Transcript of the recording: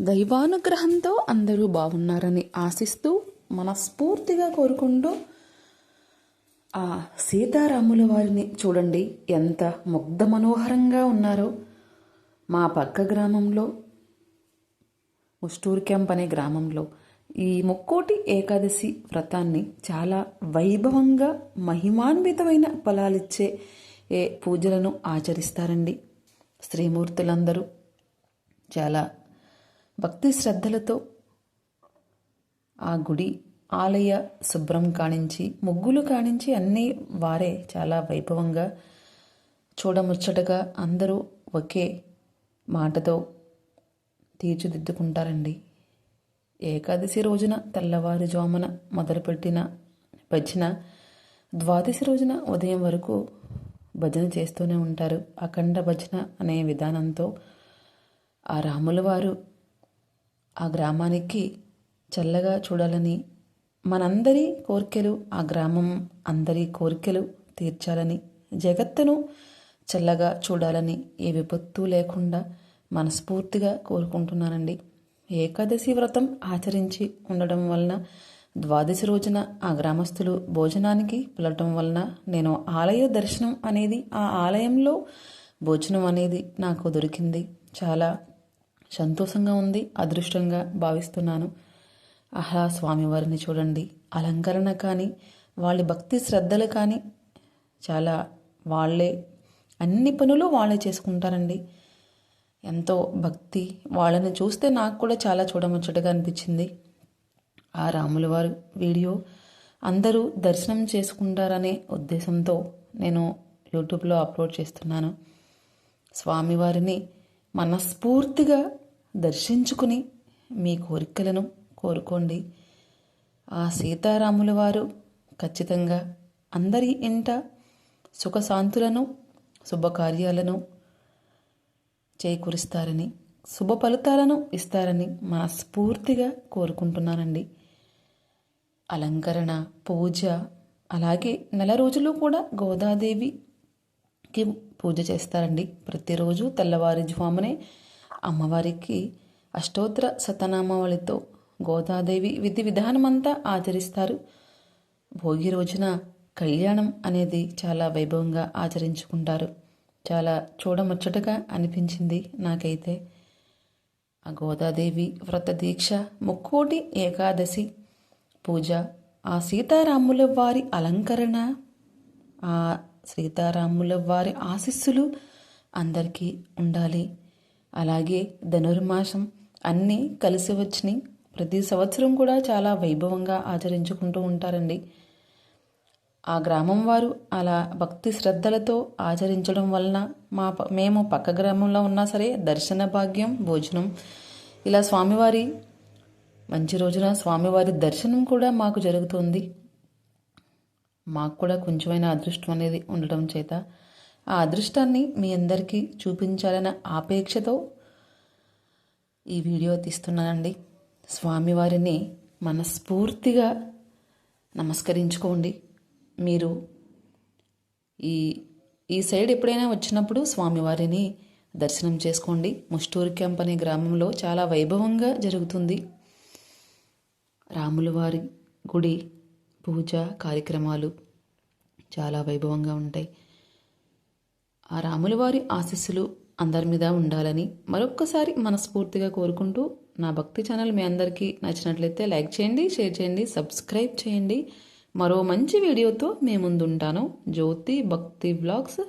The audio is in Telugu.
దైవానుగ్రహంతో అందరూ బాగున్నారని ఆశిస్తూ మనస్ఫూర్తిగా కోరుకుంటూ ఆ సీతారాముల వారిని చూడండి ఎంత ముగ్ధ మనోహరంగా ఉన్నారో. మా పక్క గ్రామంలో ముస్టూర్ క్యాంప్ అనే గ్రామంలో ఈ ముక్కోటి ఏకాదశి వ్రతాన్ని చాలా వైభవంగా మహిమాన్వితమైన ఫలాలిచ్చే ఏ పూజలను ఆచరిస్తారండి. శ్రీమూర్తులందరూ చాలా భక్తి శ్రద్ధలతో ఆ గుడి ఆలయ శుభ్రం కానించి ముగ్గులు కానించి అన్నీ వారే చాలా వైభవంగా చూడముచ్చటగా అందరూ ఒకే మాటతో తీర్చిదిద్దుకుంటారండి. ఏకాదశి రోజున తెల్లవారుజామున మొదలుపెట్టిన భజన ద్వాదశి రోజున ఉదయం వరకు భజన చేస్తూనే ఉంటారు. అఖండ భజన అనే విధానంతో ఆ రాముల వారు ఆ గ్రామానికి చల్లగా చూడాలని మనందరి కోరికలు ఆ గ్రామం అందరి కోరికలు తీర్చాలని జగత్తును చల్లగా చూడాలని ఏ విపత్తు లేకుండా మనస్ఫూర్తిగా కోరుకుంటున్నానండి. ఏకాదశి వ్రతం ఆచరించి ఉండడం వలన ద్వాదశి రోజున ఆ గ్రామస్తులు భోజనానికి పిలవటం వలన నేను ఆలయ దర్శనం అనేది ఆ ఆలయంలో భోజనం అనేది నాకు దొరికింది. చాలా సంతోషంగా ఉంది అదృష్టంగా భావిస్తున్నాను. ఆహా స్వామివారిని చూడండి. అలంకరణ కానీ వాళ్ళ భక్తి శ్రద్ధలు కానీ చాలా వాళ్ళే. అన్ని పనులు వాళ్ళే చేసుకుంటారండి. ఎంతో భక్తి. వాళ్ళని చూస్తే నాకు కూడా చాలా చూడముచ్చటగా అనిపించింది. ఆ రాముల వారు వీడియో అందరూ దర్శనం చేసుకుంటారనే ఉద్దేశంతో నేను యూట్యూబ్లో అప్లోడ్ చేస్తున్నాను. స్వామివారిని మనస్ఫూర్తిగా దర్శించుకుని మీ కోరికలను కోరుకోండి. ఆ సీతారాముల వారు ఖచ్చితంగా అందరి ఇంట సుఖశాంతులను శుభకార్యాలను చేకూరుస్తారని శుభ ఫలితాలను ఇస్తారని మనస్ఫూర్తిగా కోరుకుంటున్నానండి. అలంకరణ పూజ అలాగే నెల రోజులు కూడా గోదాదేవి కి పూజ చేస్తారండి. ప్రతిరోజు తెల్లవారుజామునే అమ్మవారికి అష్టోత్తర శతనామావళితో గోదాదేవి విధి విధానమంతా ఆచరిస్తారు. భోగి రోజున కళ్యాణం అనేది చాలా వైభవంగా ఆచరించుకుంటారు. చాలా చూడముచ్చటగా అనిపించింది నాకైతే. ఆ గోదాదేవి వ్రత దీక్ష ముక్కోటి ఏకాదశి పూజ ఆ సీతారాముల వారి అలంకరణ ఆ సీతారాముల వారి ఆశీస్సులు అందరికీ ఉండాలి. అలాగే ధనుర్మాసం అన్నీ కలిసి వచ్చినాయి ప్రతి సంవత్సరం కూడా చాలా వైభవంగా ఆచరించుకుంటూ ఉంటారండి. ఆ గ్రామం వారు అలా భక్తి శ్రద్ధలతో ఆచరించడం వలన మా ప- మేము పక్క గ్రామంలో ఉన్నా సరే దర్శన భాగ్యం భోజనం ఇలా స్వామివారి మంచి రోజున స్వామివారి దర్శనం కూడా మాకు జరుగుతుంది. మాకు కూడా కొంచెమైన అదృష్టం అనేది ఉండటం చేత ఆ అదృష్టాన్ని మీ అందరికీ చూపించాలన్న ఆపేక్షతో ఈ వీడియో తీస్తున్నానండి. స్వామివారిని మనస్ఫూర్తిగా నమస్కరించుకోండి. మీరు ఈ ఈ సైడ్ ఎప్పుడైనా వచ్చినప్పుడు స్వామివారిని దర్శనం చేసుకోండి. ముష్టూరు క్యాంప్ అనే గ్రామంలో చాలా వైభవంగా జరుగుతుంది. రాములవారి గుడి పూజ కార్యక్రమాలు చాలా వైభవంగా ఉంటాయి. ఆ రాముల వారి ఆశీస్సులు అందరి మీద ఉండాలని మరొక్కసారి మనస్ఫూర్తిగా కోరుకుంటూ నా భక్తి ఛానల్ మీ అందరికీ నచ్చినట్లయితే లైక్ చేయండి షేర్ చేయండి సబ్స్క్రైబ్ చేయండి. మరో మంచి వీడియోతో మీ ముందుంటాను. జ్యోతి భక్తి బ్లాగ్స్